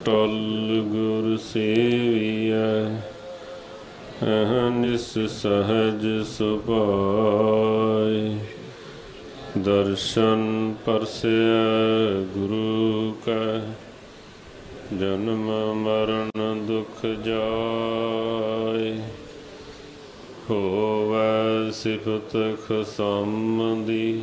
ਟਲ ਗੁਰ ਸੇਵੀਐ ਅਹਨਿਸ ਸਹਜ ਸੁਭਾਇ ਦਰਸ਼ਨ ਪਰਸਿਐ ਗੁਰੂ ਕੈ, ਜਨਮ ਮਰਨ ਦੁਖ ਜਾਇ ਹੋਵੈ ਸਿਫਤ ਖਸਮਦੀ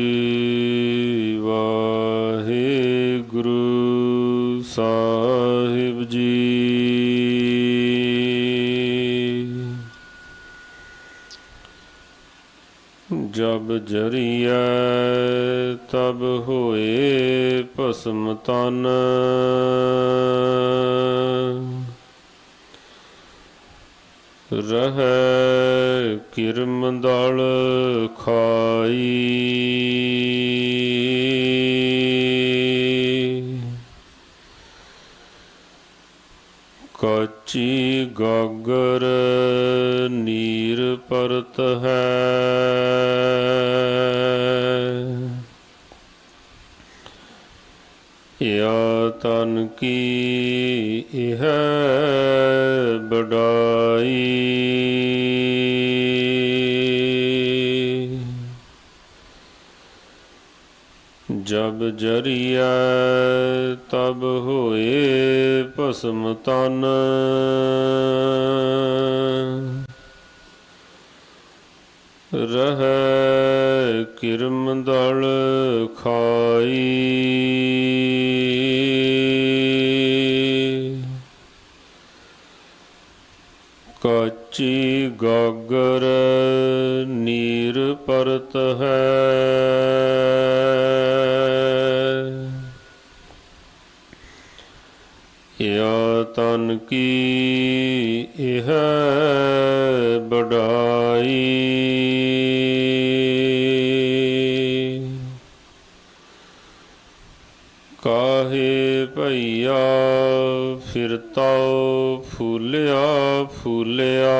ਜਬ ਜਰੀਐ, ਤਬ ਹੋਏ ਭਸਮ ਤਨ। ਰਹਿ ਕਿਰਮ ਦਲ ਖਾਈ। ਕਾਚੀ ਗਾਗਰ ਨੀਰ ਪਰਤ ਹੈ। ਯਾ ਤਨ ਕੀ ਇਹ ਬੜਾਈ ਜਬ ਜਰੀਐ ਤਬ ਹੋਏ ਭਸਮ ਤਨ। ਰਹਿ ਕਿਰਮ ਦਲ ਖਾਈ। ਕਾਚੀ ਗਾਗਰ ਨੀਰ ਪਰਤ ਹੈ। ਕਿਆ ਤਨ ਕੀ ਇਹ ਬੜਾਈ ਕਾਹੇ ਭਈਆ ਫਿਰਤਾ ਫੁੱਲਿਆ ਫੁੱਲਿਆ।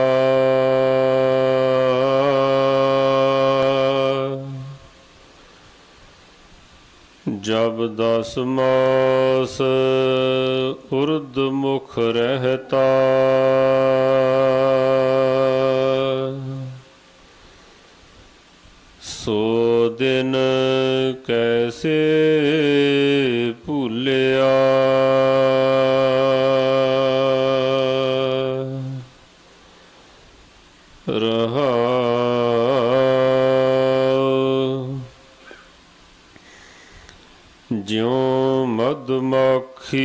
ਜਬ ਦਸ ਮਾਸ ਉਰਦ ਮੁਖ ਰਹਤਾ। ਸੋ ਦਿਨ ਕੈਸੇ ਭੁੱਲਿਆ। ਰਹਾ ਜਿਉ ਮਧਮਾਖੀ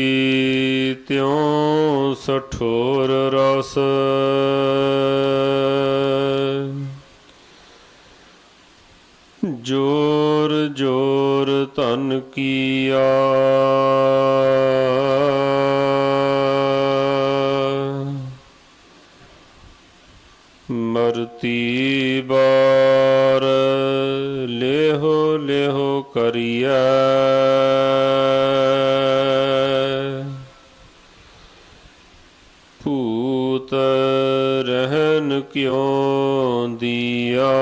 ਤਿਉ ਸਠੋਰ ਰਸ। ਜੋਰ ਜੋਰ ਧਨ ਕੀਆ। ਲਿਹੋ ਲਿਹੋ ਕਰੀਐ। ਭੂਤ ਰਹਿਨ ਕਿਉ ਦੀਆ?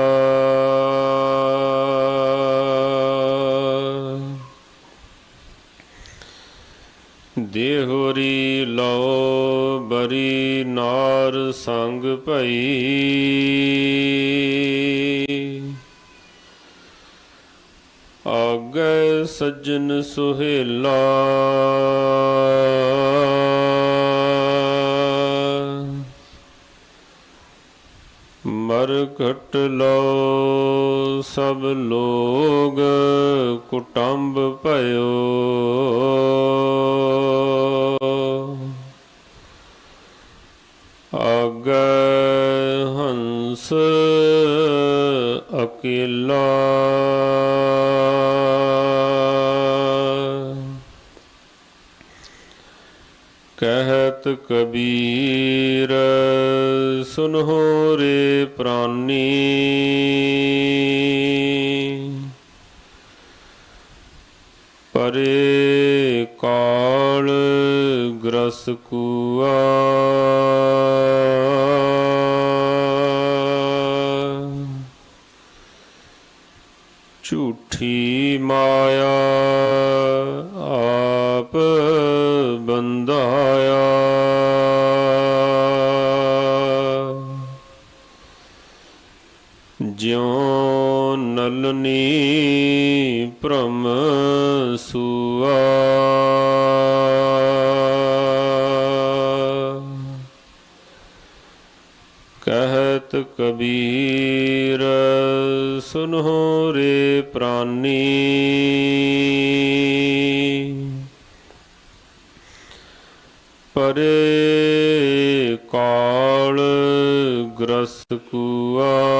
ਦੇਹੋਰੀ ਲਓ ਬਰੀ ਨਾਰ ਸੰਗ ਭਈ। ਸੱਜਣ ਸੁਹੇਲਾ। ਮਰ ਮਰਕਟ ਲੋ ਸਭ ਲੋਗ ਕੁਟੰਬ ਭਇਓ। ਕਹਿਤ ਕਬੀਰ ਸੁਨਹੁ ਰੇ ਪ੍ਰਾਨੀ। ਪਰੇ ਕਾਲ ਗ੍ਰਸ ਕੂਆ। ਝੂਠੀ ਮਾਇਆ ਆਪ ਜਿਉ ਨਲਨੀ ਭ੍ਰਮ ਸੁਆ। ਕਹਿਤ ਕਬੀਰ ਸੁਨਹੁ ਰੇ ਪ੍ਰਾਨੀ। ਪਰੇ ਕਾਲ ਗ੍ਰਸਤ ਕੁਆ।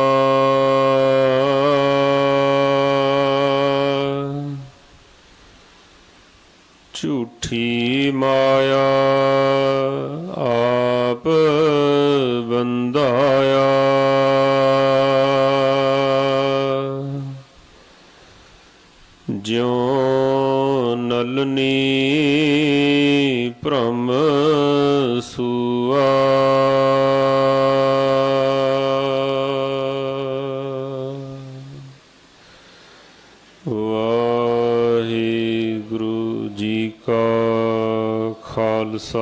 ਝੂਠੀ ਮਾਇਆ ਆਪ ਬੰਦਾਇਆ। ਜਿਉ ਨਲਨੀ ਜੀ ਕਾ ਖਾਲਸਾ।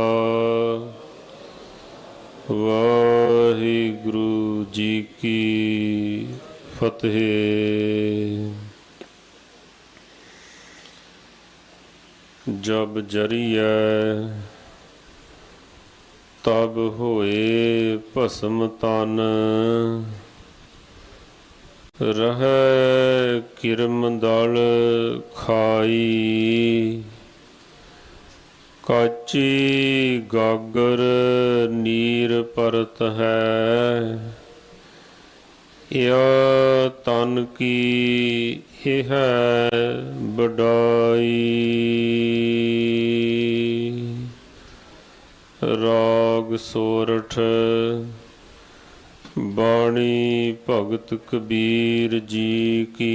ਵਾਹਿਗੁਰੂ ਜੀ ਕੀ ਫਤਿਹ। ਜਬ ਜਰੀਐ, ਤਬ ਹੋਏ ਭਸਮ ਤਨ। ਰਹਿ ਕਿਰਮ ਦਲ ਖਾਈ। ਕਾਚੀ ਗਾਗਰ ਨੀਰ ਪਰਤ ਹੈ। ਯਾ ਤਨ ਕੀ ਇਹ ਹੈ ਬਡਾਈ ਰਾਗ ਸੋਰਠ ਬਾਣੀ ਭਗਤ ਕਬੀਰ ਜੀ ਕੀ।